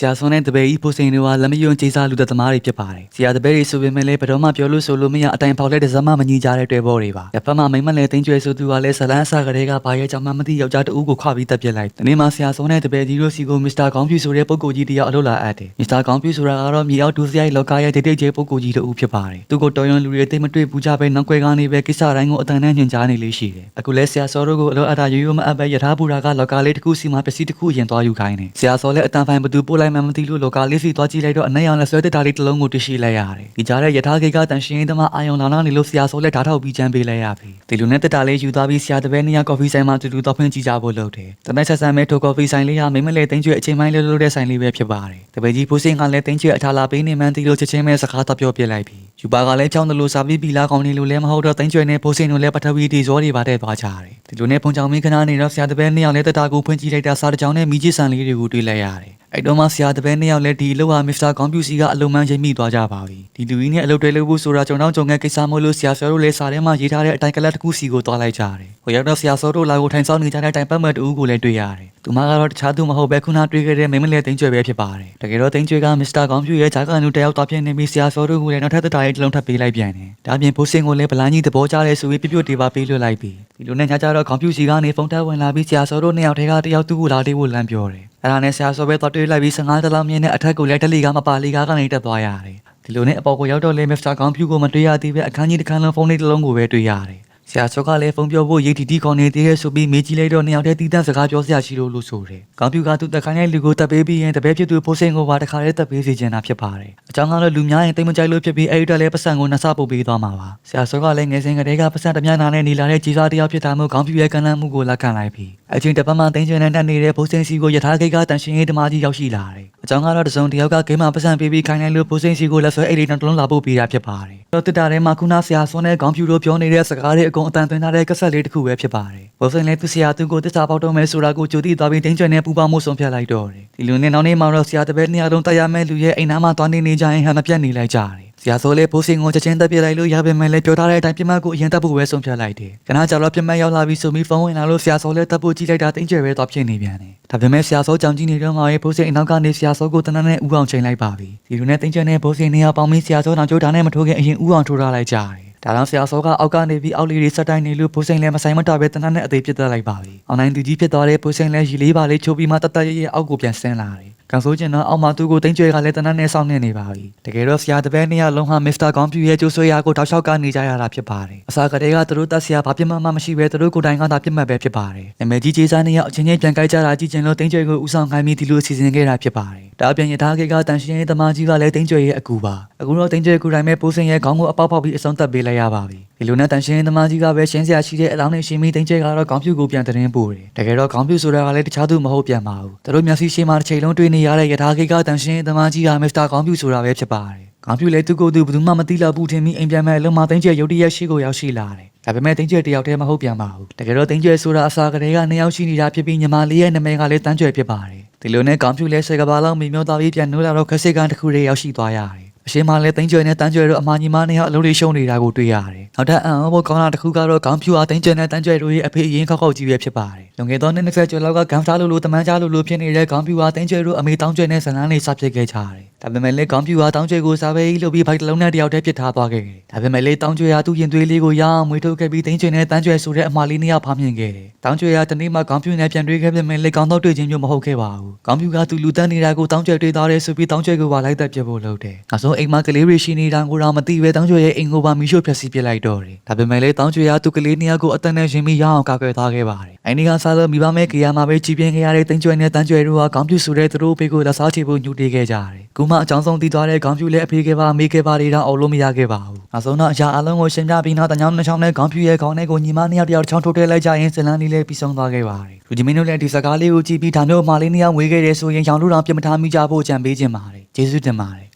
ဆရာဆွန်နဲ့တပည့်ကြီးပိုစိန်တို့ကလက်မယွန်းကြီးစားလူသက်သမားတွေဖြစ်ပါတယ်ဆရာတပည့်တွေဆိုပေမဲ့လည်းဘယ်တော့မှပြောလို့ဆိုလို့မရအတိုင်ပေါက်လက်တစ်စမမညီကြတဲ့တွဲဘောတွေပါတစ်ဖက်မှာမိမ့်မလဲတင်းကျွဲဆိုသူကလည်းဇလန်းအစကတည်းကဘာရဲ့ကြောင့်မှမသိယောက်ျားတဦးကိုခွာပြီးတက်ပြစ်လိုက်ဒီနေ့မှာဆရာဆွန်နဲ့တပည့်ကြီးတို့စီကိုမစ္စတာကောင်းဖြူဆိုတဲ့ပုဂ္ဂိုလ်ကြီးတယောက်အလုပ်လာအပ်တယ်မစ္စတာကောင်းဖြူဆိုတာကတော့မြေအောက်ဒူစရိုက်လောကရဲ့ဒိတ်ဒိတ်ကျဲပုဂ္ဂိုလ်ကြီးတဦးဖြစ်ပါတယ်သူကိုတော်ရုံလူတွေတိတ်မတွေ့ဘူးကြပဲနောက်ွယ်ကနေပဲကိစ္စတိုင်းကိုအတန်နဲ့ညွှန်ကြားနေလေးရှိတယ်အခုလဲဆရာစောတို့ကိုအလုပ်အပ်တာရိုးရိုးမအပ်ပဲယထာဘူရာကလောကလေးတစ်ခုစီမှာပစ္စည်းတစ်ခုရင်သွားယူခိုင်းတယ်ဆရာစောလည်းအတန်ဖိုင်ဘသူပို့လိုက်မှမသိလို့လောကလေးစီသွားကြည့်လိုက်တော့အနက်ရောင်လက်ဆွဲတက်တာလေးတစ်လုံးကိုတွေ့ရှိလိုက်ရတယ်ဒီကြားတဲ့ယထာခေကတန်ရှင်သမားအာယုံလောင်လောင်နေလို့ဆရာစောလည်းဓာတ်ထောက်ပြီးချမ်းပေးလိုက်ရပြီဒီလိုနဲ့တက်တာလေးယူသွားပြီးဆရာတပည့်နှစ်ယောက်ကော်ဖီဆိုင်မှာတူတူတော့ဖွင့်ကြည့်ကြဖို့လုပ်တယ်တမက်ဆက်ဆံမဲ့ထိုကော်ဖီဆိုင်လေးဟာမိမလေးတင်းကျွဲအချိန်ပိုင်းလေးလို့တဲ့ဆိုင်လေးပဲဖြစ်ပါတယ်တပည့်ကြီးဖိုးစင်ကလည်းတင်းကျွဲအထာလာပေးနေမှန်းသိလို့ချက်ချင်းပဲစကားတော့ပြောပြလိုက်ပြီယူပါကလည်းချောင်းတလို့စာပြီးပြီလားကောင်းနေလို့လည်းမဟုတ်တော့တင်းကျွဲနဲ့ဖိုးစင်တို့လည်းပထဝီတီဇောတွေပါတဲ့သွားကြတယ်ဒီလိုနဲ့ဖုန်ချောင်မင်းခဏနေတော့ဆရာတပည့်နှစ်ယောက်လည်းတက်တာကိုဖွင့်ကြည့်လိုက်တာစားတကြောင်နဲ့မိကြီးဆန်လေးတွေကိုတွေ့လိုက်ရတယ် အဲ့တော့မှဆရာတပည့်နှစ်ယောက်လည်းဒီအလုပ်ဟာမစ္စတာကွန်ပျူစီကအလုံးမန်းရိပ်မိသွားကြပါပြီဒီလူကြီးနဲ့အလုပ်တွဲလုပ်ဖို့ဆိုတာကျွန်တော်ကြုံတဲ့ကိစ္စမို့လို့ဆရာဆောတို့လည်းစာထဲမှာရေးထားတဲ့အတိုင်းကလပ်တစ်ခုစီကိုသွားလိုက်ကြတယ်ဟိုရောက်တော့ဆရာဆောတို့လာကိုထိုင်ဆောင်နေကြတဲ့အတိုင်းပတ်မှတ်တူကိုလည်းတွေ့ရတယ်သူမကတော့တခြားသူမဟုတ်ပဲခုနတွေ့ခဲ့တဲ့မိမလေးတင်းကျွဲပဲဖြစ်ပါတယ်တကယ်တော့တင်းကျွဲကမစ္စတာကွန်ပျူရဲ့ဂျာကန်နူတယောက်သွားဖြစ်နေပြီးဆရာဆောတို့ကိုလည်းနောက်ထပ်တစ်တားရေးတစ်လုံးထပ်ပေးလိုက်ပြန်တယ်ဒါပြင်ဘိုးစင်ကိုလည်းဗလန်းကြီးသဘောကျတဲ့ဆိုပြီးပြပြတေပါပေးလွှတ်လိုက်ပြီးဒီလိုနဲ့ညကြတော့ကွန်ပျူစီကနေဖုန်းထပ်ဝင်လာပြီးဆရာဆောတို့နှစ်ယောက်ထဲကတယောက်သူ့ကိုလာတေးဖို့လမ်းပြောတယ် အဲ့ဒါနဲ့ဆရာဆောပဲတော့တွေ့လိုက်ပြီး15တလောက်မြင်းနဲ့အထက်ကိုလည်းတက်လီကမပါလီကာကနေတက်သွားရတယ်ဒီလိုနဲ့အပေါ်ကိုရောက်တော့လေမစ္စတာကွန်ပျူကိုမတွေ့ရသေးပဲအခန်းကြီးတစ်ခန်းလုံးဖုန်းလေးတစ်လုံးကိုပဲတွေ့ရတယ် ဆရာစောကလည်းဖုန်းပြောဖို့ရိတ်တီတီခေါ်နေသေးရဲ့ဆိုပြီးမေးကြည့်လိုက်တော့နှစ်ယောက်တည်းတီးတန့်စကားပြောစရာရှိလို့လို့ဆိုတယ်။ကွန်ပျူတာသူတက်ခိုင်းတဲ့လူကိုတက်ပေးပြီးရင်တပည့်ဖြစ်သူဖိုးစင်ကိုပါတခါတည်းတက်ပေးစီချင်တာဖြစ်ပါတယ်။အကြောင်းကတော့လူများရင်တိတ်မကြိုက်လို့ဖြစ်ပြီးအဲ့ဒီတက်လည်းပတ်စံကိုနှဆပုတ်ပေးသွားမှာပါ။ဆရာစောကလည်းငယ်စဉ်ကတည်းကပတ်စံတမျက်နှာနဲ့နေလာတဲ့ကြီးစားတရားဖြစ်တာမို့ကွန်ပျူရဲ့ကန့်လန့်မှုကိုလက်ခံလိုက်ပြီးအချင်းတစ်ပတ်မှတင်းကျွန်းနဲ့တက်နေတဲ့ဖိုးစင်စီကိုယထာခိတ်ကတန်ရှင်ရေးဓမ္မကြီးရောက်ရှိလာတယ်။အ ကြောင်းကတော့တစုံတယောက်ကဂိမ်းမှာပတ်စံပေးပြီးခိုင်းလိုက်လို့ဖိုးစင်စီကိုလက်ဆွဲအိတ်လေးနောက်တစ်လုံးလာပို့ပေးတာဖြစ်ပါတယ်။တော့တစ်တာထဲမှာခုနဆရာစောနဲ့ကွန်ပျူတို့ပြောနေတဲ့စကားတွေအကုန်အတန်သွင်းထားတဲ့ကဆက်လေးတစ်ခုပဲဖြစ်ပါတယ်။ဖိုးစင်လည်းသူဆရာသူကိုတစ္ဆာပေါက်တော့မယ်ဆိုတာကိုကြိုသိသွားပြီးတင်းကျွန်းနဲ့ပူပေါင်းမှုဆုံးဖြတ်လိုက်တော့တယ်။ဒီလိုနဲ့နောက်နေ့မှာတော့ဆရာတပည့်နှစ်ယောက်လုံးတရားမဲ့လူရဲ့အိမ်နားမှာသွားနေနေကြရင်ဟန်မပြတ်နေလိုက်ကြတယ်။ ဆရာဆိုလေဖိုးစင်ကိုချက်ချင်းတက်ပြလိုက်လို့ရပါမယ်လေပြောထားတဲ့အတိုင်းပြမတ်ကိုအရင်တက်ဖို့ပဲဆုံးဖြတ်လိုက်တယ်။ခဏကြာတော့ပြမတ်ရောက်လာပြီးဆိုပြီးဖုန်းဝင်လာလို့ဆရာဆိုလေတက်ဖို့ကြည့်လိုက်တာတင်းကျယ်ပဲတော့ဖြစ်နေပြန်တယ်။ဒါပေမဲ့ဆရာဆိုကြောင်ကြည့်နေတော့မှရေဖိုးစင်အနောက်ကနေဆရာဆိုကိုတနက်နဲ့ဥအောင်ချိန်လိုက်ပါပြီ။ဒီလိုနဲ့တင်းကျယ်နဲ့ဖိုးစင်နေရာပေါင်းပြီးဆရာဆိုတောင်ကျိုးတာနဲ့မထိုးခင်အရင်ဥအောင်ထိုးထားလိုက်ကြတယ်။ဒါတော့ဆရာစောကအောက်ကနေပြီးအောက်လေးတွေစက်တိုင်းနေလို့ဘိုးစိန်လည်းမဆိုင်မတာပဲတနက်နဲ့အသေးပြစ်တက်လိုက်ပါပြီ။အွန်လိုင်းသူကြီးဖြစ်သွားတဲ့ဘိုးစိန်လည်းရီလေးပါလေးချိုးပြီးမှတတ်တတ်ရရအောက်ကိုပြန်ဆင်းလာတယ်။ ကန်ဆိုးကျင်တော့အောက်မှာသူ့ကိုတင်းကျွဲကလည်းတနက်နဲ့စောင့်နေနေပါပြီ။တကယ်တော့ဆရာတပည့်နှစ်ယောက်လုံးဟာမစ္စတာကွန်ပျူရဲ့ကျိုးဆွဲရာကိုတောက်လျှောက်ကနေကြရတာဖြစ်ပါတယ်။အစားကတည်းကသူတို့တက်ဆရာဘာပြစ်မှမမရှိပဲသူတို့ကိုယ်တိုင်ကသာပြစ်မှတ်ပဲဖြစ်ပါတယ်။နာမည်ကြီးကျေးစားနှစ်ယောက်အချင်းချင်းပြန်ကြိုက်ကြတာကြည့်ချင်လို့တင်းကျွဲကိုဦးဆောင်ခိုင်းပြီးဒီလိုစီစဉ်ခဲ့တာဖြစ်ပါတယ်။ဒါအပြင်ယထာခေကတန်ရှင်ရဲ့တမကြီးကလည်းတင်းကျွဲရဲ့အကူပါ။အခုတော့တင်းကျွဲကိုယ်တိုင်ပဲပိုးစင်ရဲ့ခေါင်းကိုအပေါက်ပေါက်ပြီးအဆုံးသတ်ပေးလိုက်ရပါပြီ။ဒီလိုနဲ့တန်ရှင်သမားကြီးကပဲရှင်းစရာရှိတဲ့အလောင်းနဲ့ရှင်းပြီးတင်းကျဲကတော့ခေါင်းဖြူကိုပြန်သတင်းပို့တယ်။တကယ်တော့ခေါင်းဖြူဆိုတာကလည်းတခြားသူမဟုတ်ပြန်ပါဘူး။သူတို့မျက်စိရှင်းမှာတစ်ချိန်လုံးတွေ့နေရတဲ့ယထာခိကတန်ရှင်သမားကြီးကမစ္စတာခေါင်းဖြူဆိုတာပဲဖြစ်ပါတယ်။ခေါင်းဖြူလည်းသူ့ကိုယ်သူဘယ်သူမှမသိလောက်ဘူးထင်ပြီးအိမ်ပြန်မဲ့အလုံးမတင်းကျဲရုတ်တရက်ရှိကိုရောက်ရှိလာတယ်။ဒါပေမဲ့တင်းကျဲတယောက်တည်းမဟုတ်ပြန်ပါဘူး။တကယ်တော့တင်းကျဲဆိုတာအစာကလေးကနှစ်ယောက်ရှိနေတာဖြစ်ပြီးညီမလေးရဲ့နာမည်ကလည်းတန်းကျဲဖြစ်ပါတယ်။ဒီလိုနဲ့ခေါင်းဖြူလည်းစေကဘာလောက်မိမျောသားပြီးပြန်နိုးလာတော့ခက်စစ်ကန်တစ်ခုလေးရောက်ရှိသွားရတယ်။ အရှိမလည်းတင်းကျွဲနဲ့တန်းကျွဲတို့အမညီမနှစ်ယောက်အလုပ်တွေရှုံနေတာကိုတွေ့ရတယ်။နောက်ထပ်အံ့ဩဖို့ကောင်းတာတစ်ခုကတော့ခေါင်းဖြူအားတင်းကျွဲနဲ့တန်းကျွဲတို့ရဲ့အဖေအရင်ခောက်ခောက်ကြီးပဲဖြစ်ပါတယ်။လွန်ခဲ့သောနှစ်20ကျော်လောက်ကဂမ်ဖတာလိုလိုတမန်ကြားလိုလိုဖြစ်နေတဲ့ခေါင်းဖြူအားတင်းကျွဲတို့အမေတောင်းကျွဲနဲ့ဇလန်းလေးစဖြစ်ခဲ့ကြတယ်။ဒါပေမဲ့လည်းခေါင်းဖြူအားတောင်းကျွဲကိုစားပဲကြီးလုပ်ပြီးဘိုက်တစ်လုံးနဲ့တယောက်တည်းပြစ်ထားသွားခဲ့တယ်။ဒါပေမဲ့လည်းတောင်းကျွဲအားသူ့ရင်သွေးလေးကိုရအောင်မွေးထုတ်ခဲ့ပြီးတင်းကျွဲနဲ့တန်းကျွဲဆိုတဲ့အမလေးနှစ်ယောက်ဖားမြင်ခဲ့တယ်။တောင်းကျွဲအားတနေ့မှခေါင်းဖြူနဲ့ပြန်တွေ့ခဲ့ပေမဲ့လည်းကောင်းတော့တွေ့ချင်းမျိုးမဟုတ်ခဲ့ပါဘူး။ခေါင်းဖြူကသူလူတန်းနေတာကိုတောင်းကျွဲတွေ့သွားတယ်ဆိုပြီးတောင်းကျွဲကိုပါလိုက်သက်ပြဖို့လုပ်တယ်။နောက်ဆုံးအိမ်မကလေးတွေရှိနေတာကိုတော့မသိပဲတောင်းကျွဲရဲ့အိမ်ကိုပါမီရှို့ဖျက်ဆီးပစ်လိုက်တော့တယ်။ဒါပေမဲ့လည်းတောင်းကျွဲကသူ့ကလေးနှစ်ယောက်ကိုအတန်နဲ့ရှင်ပြီးရအောင်ကာကွယ်ထားခဲ့ပါတယ်။အိမ်ဒီကစားလို့မိဘမဲကရမှာပဲကြီးပြင်းခဲ့ရတဲ့တင်းကျွဲနဲ့တန်းကျွဲတို့ကခေါင်းပြူဆိုတဲ့သူတို့ဘေးကိုလက်စားချေဖို့ညှို့တေးခဲ့ကြတယ်။ခုမှအကြောင်းဆုံးတည်သွားတဲ့ခေါင်းပြူလည်းအဖေခဲ့ပါမေးခဲ့ပါတွေတော့အောင်လို့မရခဲ့ပါဘူး။နောက်ဆုံးတော့အရာအလုံးကိုရှင်းပြပြီးနောက်တညောင်းနှစ်ချောင်းနဲ့ခေါင်းပြူရဲ့ခေါင်းထဲကိုညီမနှစ်ယောက်တယောက်ချောင်းထိုးထည့်လိုက်ကြရင်ဇလန်းလေးလည်းပြီးဆုံးသွားခဲ့ပါတယ်။လူကြီးမင်းတို့လည်းဒီစကားလေးကိုကြည့်ပြီးဒါမျိုးမှလေးနှစ်ယောက်ဝေးခဲ့တယ်ဆိုရင်ရောင်လို့တော့ပြမထားမိကြဖို့ကြံပေးခြင်းပါတယ်။ကျေးဇူးတင်ပါတယ်